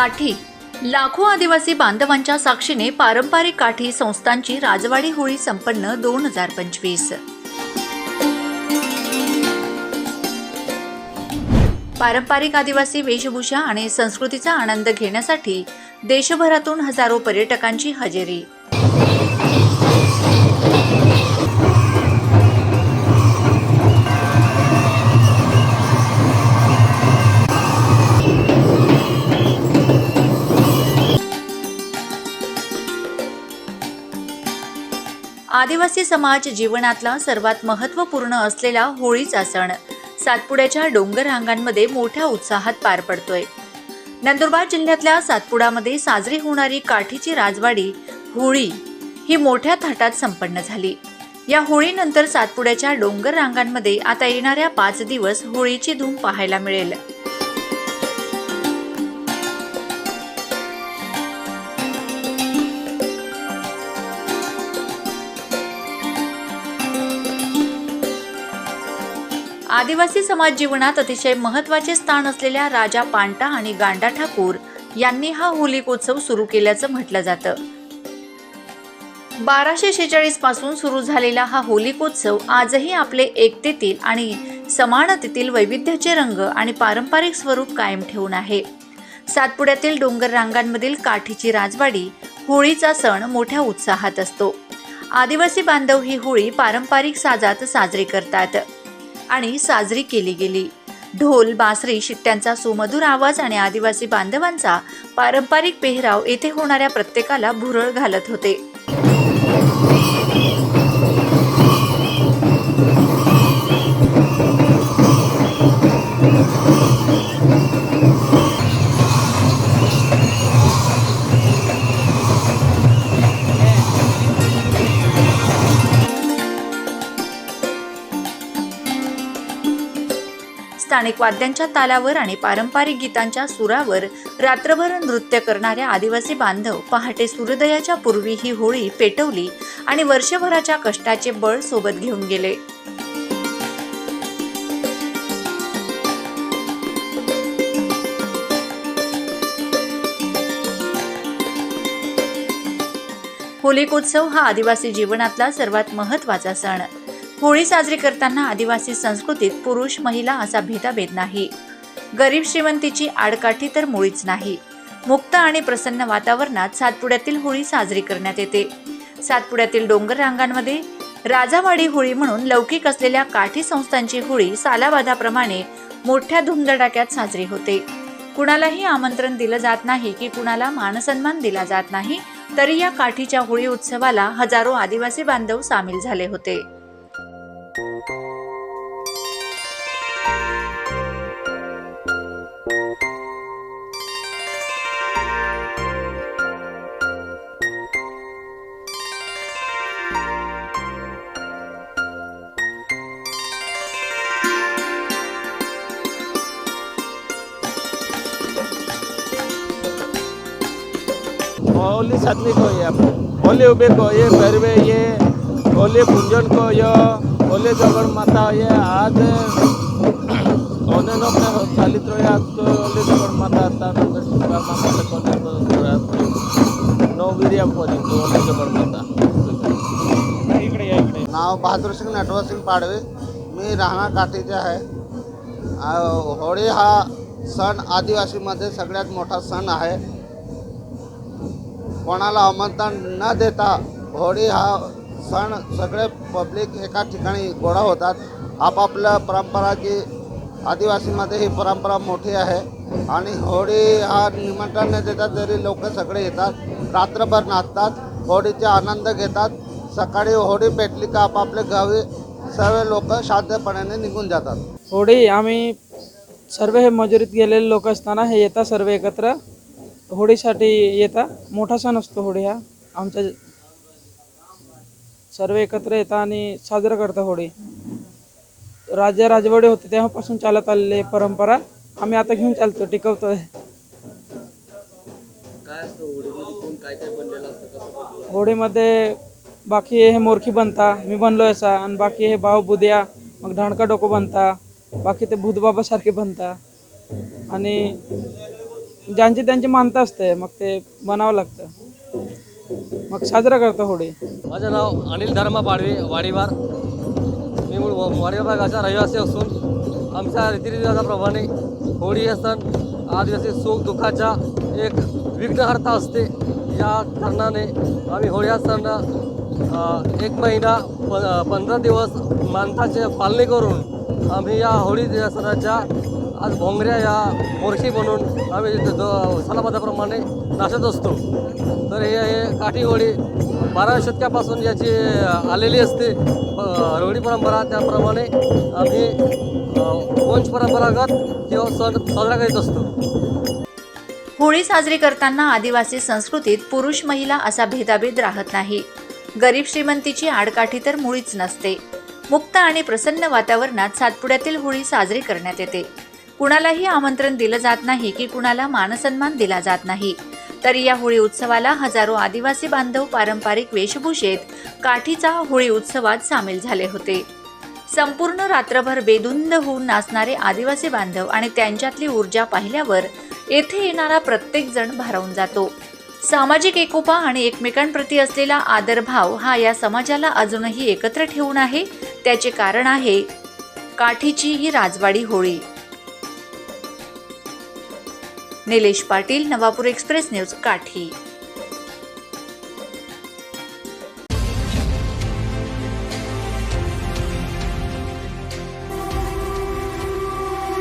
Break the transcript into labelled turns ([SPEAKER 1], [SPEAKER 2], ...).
[SPEAKER 1] काठी. लाखो आदिवासी बांधवांच्या साक्षीने पारंपरिक काठी संस्थांची राजवाडी होळी संपन्न दोन हजार पंचवीस. पारंपरिक आदिवासी वेशभूषा आणि संस्कृतीचा आनंद घेण्यासाठी देशभरातून हजारो पर्यटकांची हजेरी. आदिवासी समाज जीवनातला सर्वात महत्त्वपूर्ण असलेला होळीचा सण. सातपुड्याच्या डोंगर रांगांमध्ये मोठ्या उत्साहात पार पडतोय. नंदुरबार जिल्ह्यातल्या सातपुडामध्ये साजरी होणारी काठीची राजवाडी होळी ही मोठ्या थाटात संपन्न झाली. या होळीनंतर सातपुड्याच्या डोंगर रांगांमध्ये आता येणाऱ्या पाच दिवस होळीची धूम पाहायला मिळेल. आदिवासी समाज जीवनात अतिशय महत्त्वाचे स्थान असलेल्या राजा पांटा आणि गांडा ठाकूर यांनी हा होलिकोत्सव सुरू केल्याचं म्हटलं जातं. बाराशे शेचाळीसपासून सुरू झालेला हा होलिकोत्सव आजही आपले एकतेतील आणि समानतेतील वैविध्याचे रंग आणि पारंपरिक स्वरूप कायम ठेवून आहे. सातपुड्यातील डोंगर रांगांमधील काठीची राजवाडी होळीचा सण मोठ्या उत्साहात असतो. आदिवासी बांधव ही होळी पारंपरिक साजात साजरी करतात. आणि साजरी केली गेली. ढोल बासरी शिट्ट्यांचा सुमधुर आवाज आणि आदिवासी बांधवांचा पारंपरिक पेहराव येथे होणाऱ्या प्रत्येकाला भुरळ घालत होते. स्थानिक वाद्यांच्या तालावर आणि पारंपरिक गीतांच्या सुरावर रात्रभर नृत्य करणाऱ्या आदिवासी बांधव पहाटे सूर्योदयाच्या पूर्वी ही होळी पेटवली आणि वर्षभराच्या कष्टाचे बळ सोबत घेऊन गेले. होलिकोत्सव हा आदिवासी जीवनातला सर्वात महत्त्वाचा सण. होळी साजरी करताना आदिवासी संस्कृतीत पुरुष महिला असा भेदाभेद नाही. गरीब श्रीमंतीची आडकाठी तर मुळीच नाही. मुक्त आणि प्रसन्न वातावरणात सातपुड्यातील होळी साजरी करण्यात येते. सातपुड्यातील डोंगर रांगांमध्ये राजावाडी होळी म्हणून लौकिक असलेल्या काठी संस्थांची होळी सालाबादाप्रमाणे मोठ्या धुमधडाक्यात साजरी होते. कुणालाही आमंत्रण दिलं जात नाही की कुणाला मानसन्मान दिला जात नाही तरी या काठीच्या होळी उत्सवाला हजारो आदिवासी बांधव सामील झाले होते.
[SPEAKER 2] होली सदनी को ये होली उबे को ये गरबे ये होली पूजन को ये होली जगड़ माता ये आज ओने नो पे चालित रहे आज तो होली जगड़ माता आता नंतर शिकार माता से कोने तो रात नो वीरियम कोनी तो होली जगड़ माता। इकडे या इकडे।
[SPEAKER 3] नाव बहादूर सिंग नटवर सिंग पाडवे। मी राहणार काठीचे आहे आ, होळी हा सण आदिवासीमध्ये सगळ्यात मोठा सण आहे. कोणाला आमंत्रण न देता होळी हा सण सगळे पब्लिक एका ठिकाणी गोळा होतात. आपापल्या परंपरा जी आदिवासीमध्ये ही परंपरा मोठी आहे आणि होळी हा निमंत्रण न देतात तरी लोक सगळे येतात रात्रभर नाचतात होळीचे आनंद घेतात. सकाळी होळी पेटली का आपापल्या गावी सर्व लोक शांतपणाने निघून जातात.
[SPEAKER 4] होळी आम्ही सर्व हे मजुरीत गेलेले लोक असताना हे येतात सर्व एकत्र. होळीसाठी येतात मोठा सण असतो होळी हा. आमच्या सर्व एकत्र येतात आणि साजरा करतात होळी राजा राजवाडे होते तेव्हापासून चालत आलेली परंपरा. आम्ही आता घेऊन चालतो टिकवतोय. होळीमध्ये बाकी हे मोरखी बनता मी बनलो असा. आणि बाकी हे भाव बुद्या मग ढाणका डोकं बनता. बाकी ते भूतबाबासारखे बनता. आणि ज्यांची त्यांची मानता असते मग ते बनावं लागतं. मग साजरा करतो होळी.
[SPEAKER 5] माझं नाव अनिल धर्मा पाडवी वाडीवार. मी मूळ व- वाडीवार भागाचा रहिवासी असून आमच्या रीतिरिवाजाप्रमाणे होळी हे सण आदिवासी सुख दुःखाचा एक विघ्नहर्ता असते. या कारणाने आम्ही होळी हा सण एक महिना प पंधरा दिवस मानताचे पालने करून आम्ही या होळी सणाच्या आज भोंगऱ्या या मोर्शी बनवून आम्ही द- नाशत नाचत असतो. तर हे हे काठी होळी बाराव्या शतकापासून याची आलेली असते. प- परंपरा. त्याप्रमाणे आम्ही वंश परंपरागत किंवा सण साजरा करीत असतो.
[SPEAKER 1] होळी साजरी करताना आदिवासी संस्कृतीत पुरुष महिला असा भेदाभेद राहत नाही. गरीब श्रीमंतीची आडकाठी तर मुळीच नसते. मुक्त आणि प्रसन्न वातावरणात सातपुड्यातील होळी साजरी करण्यात येते. कुणालाही आमंत्रण दिलं जात नाही की कुणाला मानसन्मान दिला जात नाही. तरी या होळी उत्सवाला हजारो आदिवासी बांधव पारंपरिक वेशभूषेत काठीचा होळी उत्सवात सामील झाले होते. संपूर्ण रात्रभर बेधुंद होऊन नाचणारे आदिवासी बांधव आणि त्यांच्यातली ऊर्जा पाहिल्यावर येथे येणारा प्रत्येक जण भारावून जातो. सामाजिक एकोपा आणि एकमेकांप्रती असलेला आदरभाव हा या समाजाला अजूनही एकत्र ठेवून आहे त्याचे कारण आहे काठीची ही राजवाडी Holi. Nilesh Patil Navapur express news Kathi.